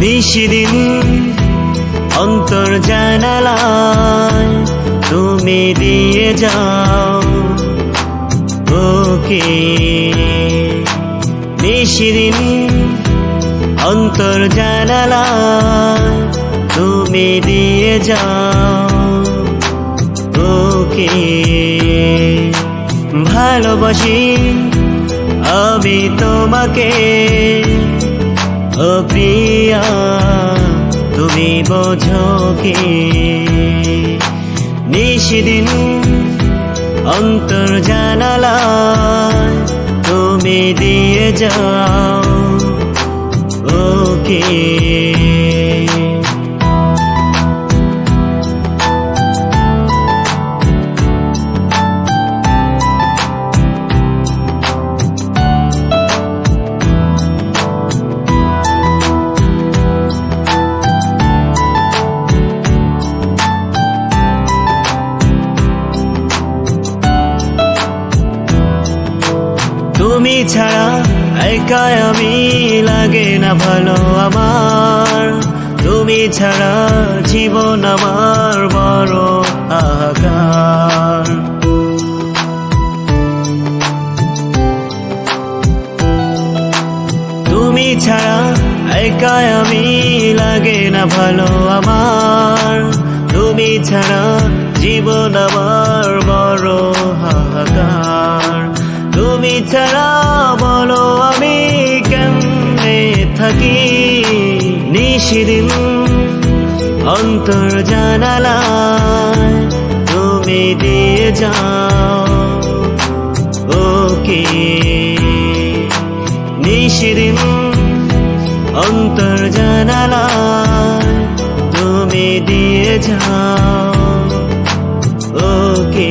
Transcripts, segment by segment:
নিশিদিন অন্তর জানালায় তুমি দিয়ে যাও ওকে। নিশিদিন অন্তর জানালায় তুমি দিয়ে যাও ওকে। ভালোবাসি আমি তোমাকে। ও তুমি বোঝো কি? নিশিদিন অন্তর জানালা তুমি দিয়ে যাও ওকে ছাড়া একাই আমি লাগে না ভালো আমার। তুমি ছাড়া জীবন আমার বড় আকার তুমি ছাড়া একাই আমি লাগে না ভালো আমার। তুমি ছাড়া জীবন আমার বড় হাহাকার। তুমি ছাড়া বলো আমি কেমনে থাকি? নিশিদিন অন্তর জানালায় তুমি দিয়ে যাও। ওকে নিশিদিন অন্তর জানালায় তুমি দিয়ে যাও। ওকে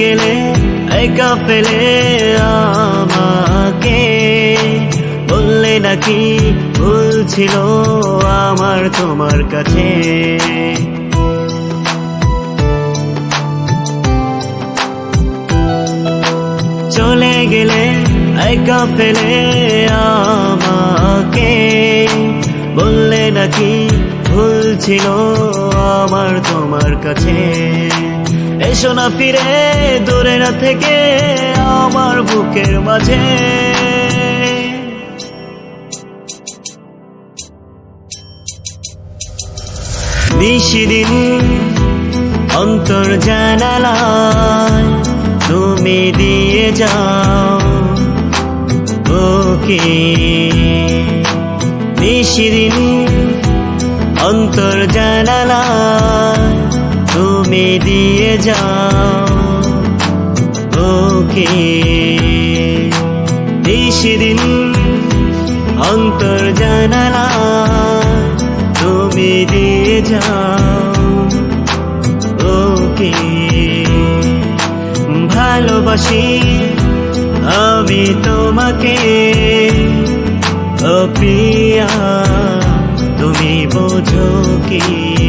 গেলে একা ফেলে আমাকে। বললে নাকি ভুল ছিল আমার তোমার কাছে। চলে গেলে একা ফেলে আমাকে। বললে নাকি ভুল ছিল আমার তোমার কাছে। এসো না ফিরে, দূরে না থেকে আমার বুকের মাঝে। নিশিদিন অন্তর জানালায় তুমি দিয়ে যাও ওকে। নিশিদিন অন্তর জানালায় তুমি দিয়ে যাও ওকে। নিশিদিন অন্তর জানালায় তুমি দিয়ে যাও ওকে। ভালোবাসি আমি তোমাকে, ও প্রিয়া, তুমি বোঝো কি?